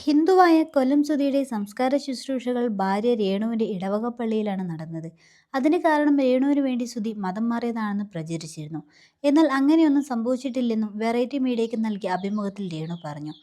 ഹിന്ദുവായ കൊല്ലം സുധിയുടെ സംസ്കാര ശുശ്രൂഷകൾ ഭാര്യ രേണുവിന്റെ ഇടവകപ്പള്ളിയിലാണ് നടന്നത്. അതിന് കാരണം രേണുവിന് വേണ്ടി സുധി മതം മാറിയതാണെന്ന് പ്രചരിച്ചിരുന്നു. എന്നാൽ അങ്ങനെയൊന്നും സംഭവിച്ചിട്ടില്ലെന്നും വെറൈറ്റി മീഡിയയ്ക്ക് നൽകിയ അഭിമുഖത്തിൽ രേണു പറഞ്ഞു.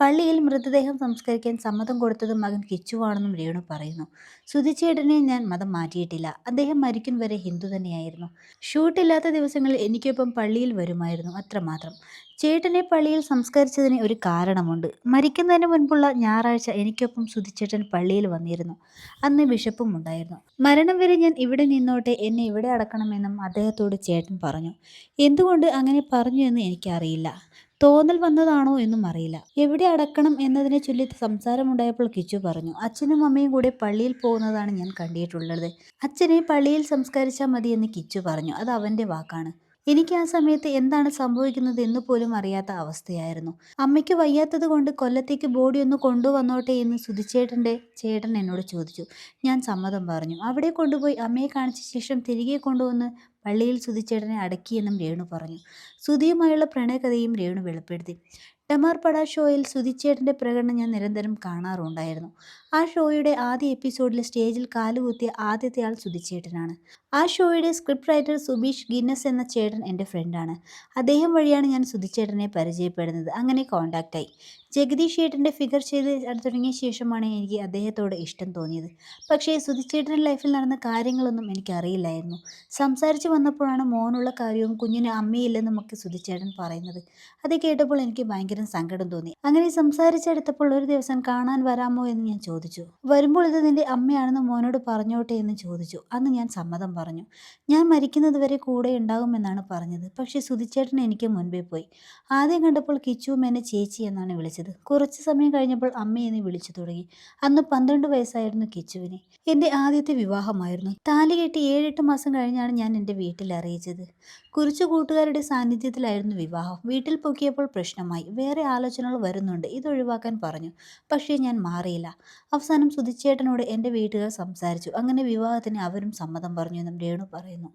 പള്ളിയിൽ മൃതദേഹം സംസ്കരിക്കാൻ സമ്മതം കൊടുത്തത് മകൻ കിച്ചുവാണെന്നും രേണു പറയുന്നു. സുധിച്ചേട്ടനെ ഞാൻ മതം മാറ്റിയിട്ടില്ല. അദ്ദേഹം മരിക്കും വരെ ഹിന്ദു തന്നെയായിരുന്നു. ഷൂട്ടില്ലാത്ത ദിവസങ്ങളിൽ എനിക്കൊപ്പം പള്ളിയിൽ വരുമായിരുന്നു അത്രമാത്രം. ചേട്ടനെ പള്ളിയിൽ സംസ്കരിച്ചതിന് ഒരു കാരണമുണ്ട്. മരിക്കുന്നതിന് മുൻപുള്ള ഞായറാഴ്ച എനിക്കൊപ്പം സുധിച്ചേട്ടൻ പള്ളിയിൽ വന്നിരുന്നു. അന്ന് ബിഷപ്പും ഉണ്ടായിരുന്നു. മരണം വരെ ഞാൻ ഇവിടെ നിന്നോട്ടെ എന്നെ ഇവിടെ അടക്കണമെന്നും അദ്ദേഹത്തോട് ചേട്ടൻ പറഞ്ഞു. എന്തുകൊണ്ട് അങ്ങനെ പറഞ്ഞു എന്ന് എനിക്കറിയില്ല. തോന്നൽ വന്നതാണോ എന്നും അറിയില്ല. എവിടെ അടക്കണം എന്നതിനെ ചൊല്ലി സംസാരമുണ്ടായപ്പോൾ കിച്ചു പറഞ്ഞു അച്ഛനും അമ്മയും കൂടെ പള്ളിയിൽ പോകുന്നതാണ് ഞാൻ കണ്ടിട്ടുള്ളത്. അച്ഛനെ പള്ളിയിൽ സംസ്കരിച്ചാൽ മതി എന്ന് കിച്ചു പറഞ്ഞു. അത് അവന്റെ വാക്കാണ്. എനിക്ക് ആ സമയത്ത് എന്താണ് സംഭവിക്കുന്നത് എന്ന് പോലും അറിയാത്ത അവസ്ഥയായിരുന്നു. അമ്മയ്ക്ക് വയ്യാത്തത് കൊണ്ട് കൊല്ലത്തേക്ക് ബോഡി ഒന്ന് കൊണ്ടുവന്നോട്ടെ എന്ന് സുധിച്ചേട്ടന്റെ ചേട്ടൻ എന്നോട് ചോദിച്ചു. ഞാൻ സമ്മതം പറഞ്ഞു. അവിടെ കൊണ്ടുപോയി അമ്മയെ കാണിച്ച ശേഷം തിരികെ കൊണ്ടുവന്ന് പള്ളിയിൽ സുധിച്ചേട്ടനെ അടക്കിയെന്നും രേണു പറഞ്ഞു. സുധിയുമായുള്ള പ്രണയകഥയും രേണു വെളിപ്പെടുത്തി. ഡമാർപട ഷോയിൽ സുധിച്ചേട്ടന്റെ പ്രകടനം ഞാൻ നിരന്തരം കാണാറുണ്ടായിരുന്നു. ആ ഷോയുടെ ആദ്യ എപ്പിസോഡിൽ സ്റ്റേജിൽ കാലുകുത്തിയ ആദ്യത്തെ ആൾ സുധിച്ചേട്ടനാണ് ആ ഷോയുടെ സ്ക്രിപ്റ്റ് റൈറ്റർ സുബീഷ് ഗിന്നസ് എന്ന ചേട്ടൻ എന്റെ ഫ്രണ്ടാണ് അദ്ദേഹം വഴിയാണ് ഞാൻ സുധിച്ചേട്ടനെ പരിചയപ്പെടുന്നത്. അങ്ങനെ കോണ്ടാക്റ്റായി ജഗദീഷ് ചേട്ടന്റെ ഫിഗർ ചെയ്ത് തുടങ്ങിയ ശേഷമാണ് എനിക്ക് അദ്ദേഹത്തോട് ഇഷ്ടം തോന്നിയത്. പക്ഷേ സുധിച്ചേട്ടന്റെ ലൈഫിൽ നടന്ന കാര്യങ്ങളൊന്നും എനിക്കറിയില്ലായിരുന്നു. സംസാരിച്ച് വന്നപ്പോഴാണ് മോനുള്ള കാര്യവും കുഞ്ഞിന് അമ്മയില്ലെന്നും ഒക്കെ സുധിച്ചേട്ടൻ പറയുന്നത്. അത് കേട്ടപ്പോൾ എനിക്ക് ഭയങ്കര സങ്കടം തോന്നി. അങ്ങനെ സംസാരിച്ചെടുത്തപ്പോൾ ഒരു ദിവസം കാണാൻ വരാമോ എന്ന് ഞാൻ ചോദിച്ചു. വരുമ്പോൾ ഇത് നിന്റെ അമ്മയാണെന്ന് മോനോട് പറഞ്ഞോട്ടെ എന്ന് ചോദിച്ചു. അന്ന് ഞാൻ സമ്മതം പറഞ്ഞു. ഞാൻ മരിക്കുന്നത് വരെ കൂടെ ഉണ്ടാകുമെന്നാണ് പറഞ്ഞത്. പക്ഷേ സുധിച്ചേട്ടൻ എനിക്ക് മുൻപേ പോയി. ആദ്യം കണ്ടപ്പോൾ കിച്ചുവും എന്നെ ചേച്ചി എന്നാണ് വിളിച്ചത്. കുറച്ച് സമയം കഴിഞ്ഞപ്പോൾ അമ്മയെന്ന് വിളിച്ചു തുടങ്ങി. അന്ന് പന്ത്രണ്ട് വയസ്സായിരുന്നു കിച്ചുവിനെ. എന്റെ ആദ്യത്തെ വിവാഹമായിരുന്നു. താലി കെട്ടി ഏഴെട്ട് മാസം കഴിഞ്ഞാണ് ഞാൻ എന്റെ വീട്ടിൽ അറിയിച്ചത് കുറിച്ചു കൂട്ടുകാരുടെ സാന്നിധ്യത്തിലായിരുന്നു വിവാഹം. വീട്ടിൽ പൊക്കിയപ്പോൾ പ്രശ്നമായി. വേറെ ആലോചനകൾ വരുന്നുണ്ട്. ഇതൊഴിവാക്കാൻ പറഞ്ഞു. പക്ഷേ ഞാൻ മാറിയില്ല. അവസാനം സുധിച്ചേട്ടനോട് എന്റെ വീട്ടുകാർ സംസാരിച്ചു. അങ്ങനെ വിവാഹത്തിന് അവരും സമ്മതം പറഞ്ഞു എന്നും രേണു പറയുന്നു.